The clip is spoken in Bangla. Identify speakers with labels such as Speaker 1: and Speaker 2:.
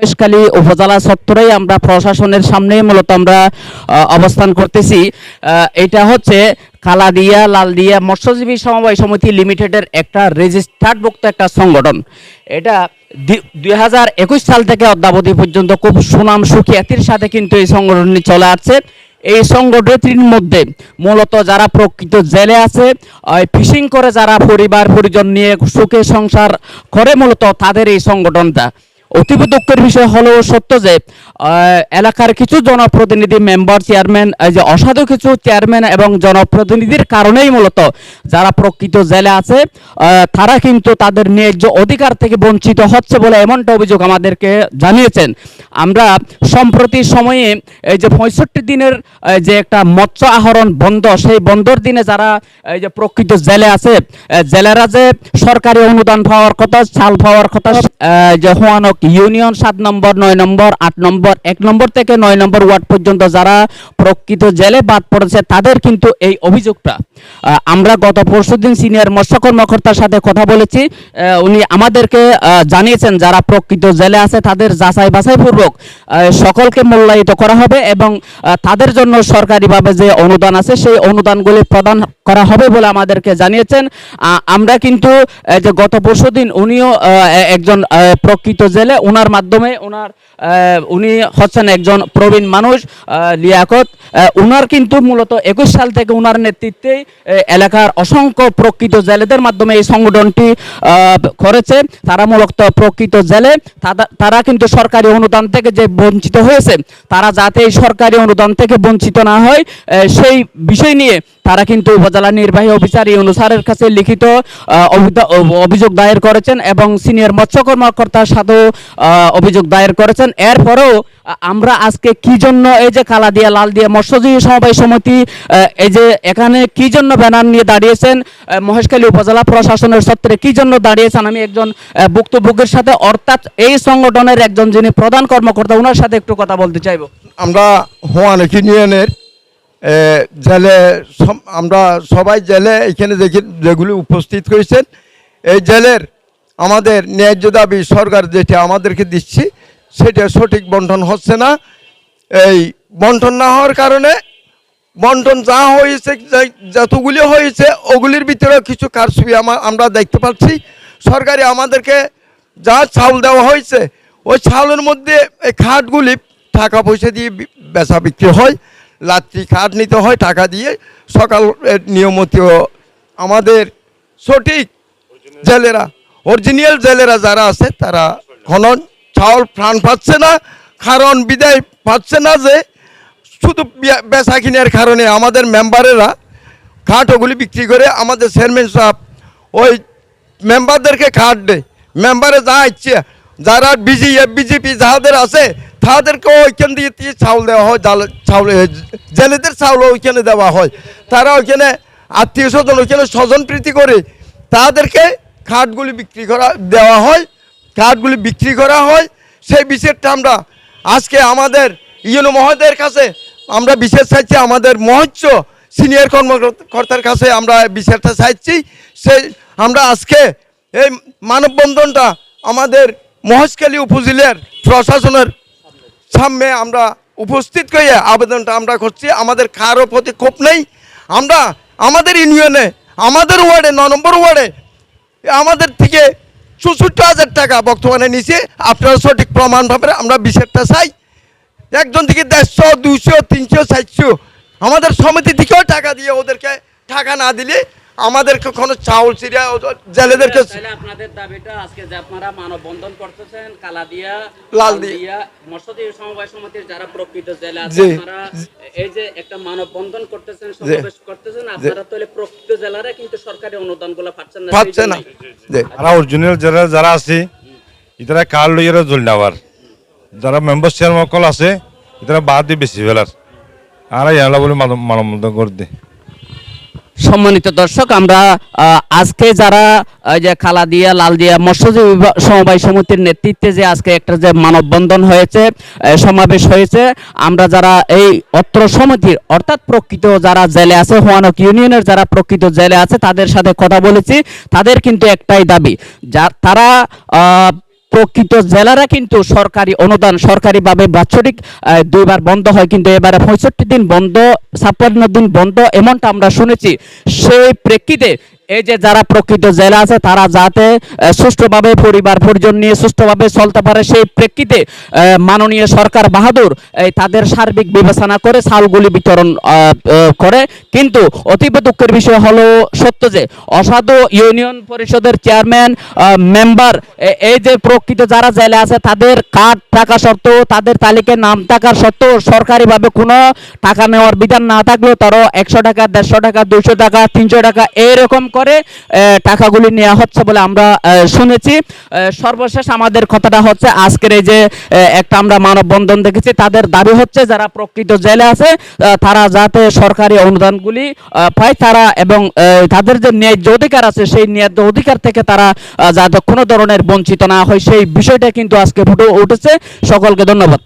Speaker 1: মহেশখালী উপজেলা চত্বরেই আমরা প্রশাসনের সামনে মূলত আমরা অবস্থান করতেছি। এটা হচ্ছে কালাদিয়া, লালদিয়া মৎস্যজীবী সমবায় সমিতি লিমিটেডের একটা রেজিস্টার্ডভুক্ত একটা সংগঠন। এটা দুই হাজার একুশ সাল থেকে অদ্যাবধি পর্যন্ত খুব সুনাম সুখ্যাতির সাথে কিন্তু এই সংগঠনটি চলে আসছে। এই সংগঠনটির মধ্যে মূলত যারা প্রকৃত জেলে আছে ফিশিং করে যারা পরিবার পরিজন নিয়ে সুখে সংসার করে মূলত তাদের এই সংগঠনটা। অতীব দুঃখের বিষয় হলো সত্য যে এলাকার কিছু জনপ্রতিনিধি মেম্বার চেয়ারম্যান যে অসাধু কিছু চেয়ারম্যান এবং জনপ্রতিনিধির কারণেই মূলত যারা প্রকৃত জেলে আছে তারা কিন্তু তাদের ন্যায্য অধিকার থেকে বঞ্চিত হচ্ছে বলে এমনটা অভিযোগ আমাদেরকে জানিয়েছেন। আমরা সম্প্রতি সময়ে এই যে পঁয়ষট্টি দিনের যে একটা মৎস্য আহরণ বন্ধ, সেই বন্ধর দিনে যারা এই যে প্রকৃত জেলে আছে জেলেরা যে সরকারি অনুদান পাওয়ার কথা, চাল পাওয়ার কথা যে হোয়ানক ইউনিয়ন সাত নম্বর, নয় নম্বর, আট নম্বর, এক নম্বর থেকে নয় নম্বর ওয়ার্ড পর্যন্ত যারা প্রকৃত জেলে বাদ পড়েছে, তাদের কিন্তু এই অভিযোগটা আমরা গত পরশুদিন সিনিয়র মৎস্য কর্মকর্তার সাথে কথা বলেছি। উনি আমাদেরকে জানিয়েছেন যারা প্রকৃত জেলে আছে তাদের যাচাই বাছাই পূর্বক সকলকে মূল্যায়িত করা হবে এবং তাদের জন্য সরকারিভাবে যে অনুদান আছে সেই অনুদানগুলি প্রদান করা হবে বলে আমাদেরকে জানিয়েছেন। আমরা কিন্তু যে গত পরশুদিন উনিও একজন প্রকৃত জেলে ওনার মাধ্যমে ওনার উনি হচ্ছেন একজন প্রবীণ মানুষ লিয়াকত। উনার কিন্তু মূলত একুশ সাল থেকে উনার নেতৃত্বেই এলাকার অসংখ্য প্রকৃত জেলেদের মাধ্যমে এই সংগঠনটি করেছে। তারা মূলত প্রকৃত জেলে। তারা কিন্তু সরকারি অনুদান থেকে যে বঞ্চিত হয়েছে, তারা যাতে এই সরকারি অনুদান থেকে বঞ্চিত না হয় সেই বিষয় নিয়ে তারা কিন্তু উপজেলা নির্বাহী অফিসার ইউনু কাছে লিখিত অভিযোগ দায়ের করেছেন এবং সিনিয়র মৎস্য কর্মকর্তার সাথেও অভিযোগ দায়ের করেছেন। এরপরেও আমরা আজকে কি জন্য এই যে কালা দিয়া, লাল দিয়া মৎস্যজীবী সমবায় সমিতি এই যে এখানে কি জন্য ব্যানার নিয়ে দাঁড়িয়েছেন মহেশখালী উপজেলা প্রশাসনের সত্ত্বে কি জন্য দাঁড়িয়েছেন? আমি একজন ভুক্তভোগীর সাথে, অর্থাৎ এই সংগঠনের একজন যিনি প্রধান কর্মকর্তা ওনার সাথে একটু কথা বলতে চাইব।
Speaker 2: আমরা হোয়ানেক ইউনিয়নের জেলে আমরা সবাই জেলে এখানে দেখি, যেগুলি উপস্থিত হয়েছেন এই জেলের আমাদের ন্যায্য দাবি সরকার যেটা আমাদেরকে দিচ্ছি, সেটা সঠিক বন্টন হচ্ছে না। এই বন্টন না হওয়ার কারণে বন্টন যা হয়েছে যতগুলি হয়েছে, ওগুলির ভিতরে কিছু কারসুবি আমা- আমরা দেখতে পাচ্ছি। সরকারি আমাদেরকে যা চাউল দেওয়া হয়েছে, ওই চাউলের মধ্যে এই খাটগুলি টাকা পয়সা দিয়ে বেচা বিক্রি হয়। রাত্রি খাট নিতে হয় টাকা দিয়ে সকাল এ, নিয়মিত আমাদের সঠিক জেলেরা অরিজিনাল জেলেরা যারা আছে তারা কোনো চাউল প্রাণ পাচ্ছে না কারণ বিদায় পাচ্ছে না যে শুধু বেচা কিনার কারণে আমাদের মেম্বারেরা খাট ওগুলি বিক্রি করে আমাদের চেয়ারম্যান সাহেব ওই মেম্বারদেরকে খাট দেয়। মেম্বারে যা ইচ্ছে যারা বিজি বিজেপি যাদের আছে তাদেরকে ওইখান দিয়ে চাউল দেওয়া হয় জাল চাউল জেলেদের চাউল ওইখানে দেওয়া হয়। তারা ওইখানে আত্মীয় স্বজন, ওইখানে স্বজন প্রীতি করে তাদেরকে খাটগুলি বিক্রি করা, দেওয়া হয়। খাটগুলি বিক্রি করা হয়। সেই বিষয়টা আমরা আজকে আমাদের ইউনো মহোদয়ের কাছে আমরা বিশেষ চাইছি, আমাদের মহোচ্চ সিনিয়র কর্মকর্তার কাছে আমরা বিচারটা চাইছি। সেই আমরা আজকে এই মানববন্ধনটা আমাদের মহেশখালী উপজেলার প্রশাসনের সামনে আমরা উপস্থিত হয়ে আবেদনটা আমরা করছি। আমাদের কারও প্রতি ক্ষোভ নেই। আমরা আমাদের ইউনিয়নে, আমাদের ওয়ার্ডে, ন নম্বর ওয়ার্ডে আমাদের থেকে চৌষট্টি হাজার টাকা বর্তমানে নিচে আপনারা সঠিক প্রমাণ পাবেন আমরা বিচারটা চাই। একজন থেকে দেড়শো দুশো তিনশো, চারশো আমাদের সমিতি থেকেও টাকা দিয়ে ওদেরকে টাকা না দিলে আমাদেরকে কোনো চাউল চিরা জেলেদেরকে
Speaker 1: তাহলে আপনাদের দাবিটা আজকে যে আপনারা মানববন্ধন করতেছেন কালাদিয়া
Speaker 2: লাল দিয়া।
Speaker 1: মৎস্যজীবী সমবায় সমিতির যারা প্রকৃত জেলে আছে আপনারা এই যে একটা মানববন্ধন করতেছেন সমাবেশ করতেছেন আপনারা তাহলে প্রকৃত জেলারা কিন্তু সরকারি অনুদানগুলো পাচ্ছেন না
Speaker 2: পাচ্ছে না। যে
Speaker 3: আর অরিজিনাল যারা যারা আছে ইতারা কার্ড লইয়ারা জল নেওয়ার। যারা মেম্বার চেয়ারম্যান কল আছে ইতারা বাদ দিয়ে বেশি ফেলার। আর ইয়ালা বলে মানবন্ধন করে দে।
Speaker 1: সম্মানিত দর্শক, আমরা আজকে যারা এই যে খালাদিয়া লালদিয়া মৎস্যজীবী বিভা- সমবায় সমিতির নেতৃত্বে যে আজকে একটা যে মানববন্ধন হয়েছে সমাবেশ হয়েছে, আমরা যারা এই অত্র সমিতির, অর্থাৎ প্রকৃত যারা জেলে আছে, হোয়ানক ইউনিয়নের যারা প্রকৃত জেলে আছে, তাদের সাথে কথা বলেছি। তাদের কিন্তু একটাই দাবি, যা, তারা প্রকৃত জেলারা কিন্তু সরকারি অনুদান, সরকারিভাবে বাৎসরিক দুইবার বন্ধ হয়, কিন্তু এবারে পঁয়ষট্টি দিন বন্ধ, ছাপ্পান্ন দিন বন্ধ, এমনটা আমরা শুনেছি। সেই প্রেক্ষিতে এই যে যারা প্রকৃত জেলা আছে, তারা যাতে সুষ্ঠুভাবে পরিবার পরিজন নিয়ে সুষ্ঠুভাবে চলতে পারে সেই প্রেক্ষিতে মাননীয় সরকার বাহাদুর তাদের সার্বিক বিবেচনা করে চালগুলি বিতরণ করে। কিন্তু অতীব দুঃখের বিষয় হলো সত্য যে, অসাধু ইউনিয়ন পরিষদের চেয়ারম্যান মেম্বার এই যে প্রকৃত যারা জেলে আছে, তাদের কার্ড থাকা সত্ত্বেও, তাদের তালিকায় নাম থাকার সত্ত্বেও, সরকারিভাবে কোনো টাকা নেওয়ার বিধান না থাকলেও তারা একশো টাকা, দেড়শো টাকা, দুইশো টাকা, তিনশো টাকা এরকম করে টাকাগুলি নেওয়া হচ্ছে বলে আমরা শুনেছি। সর্বশেষ আমাদের কথাটা হচ্ছে আজকের এই যে একটা আমরা মানববন্ধন দেখেছি। তাদের দাবি হচ্ছে যারা প্রকৃত জেলে আছে তারা যাতে সরকারি অনুদানগুলি পায় তারা এবং তাদের যে ন্যায্য অধিকার আছে, সেই ন্যায্য অধিকার থেকে তারা যাতে কোনো ধরনের বঞ্চিত না হয়, সেই বিষয়টা কিন্তু আজকে ফুটে উঠেছে। সকলকে ধন্যবাদ।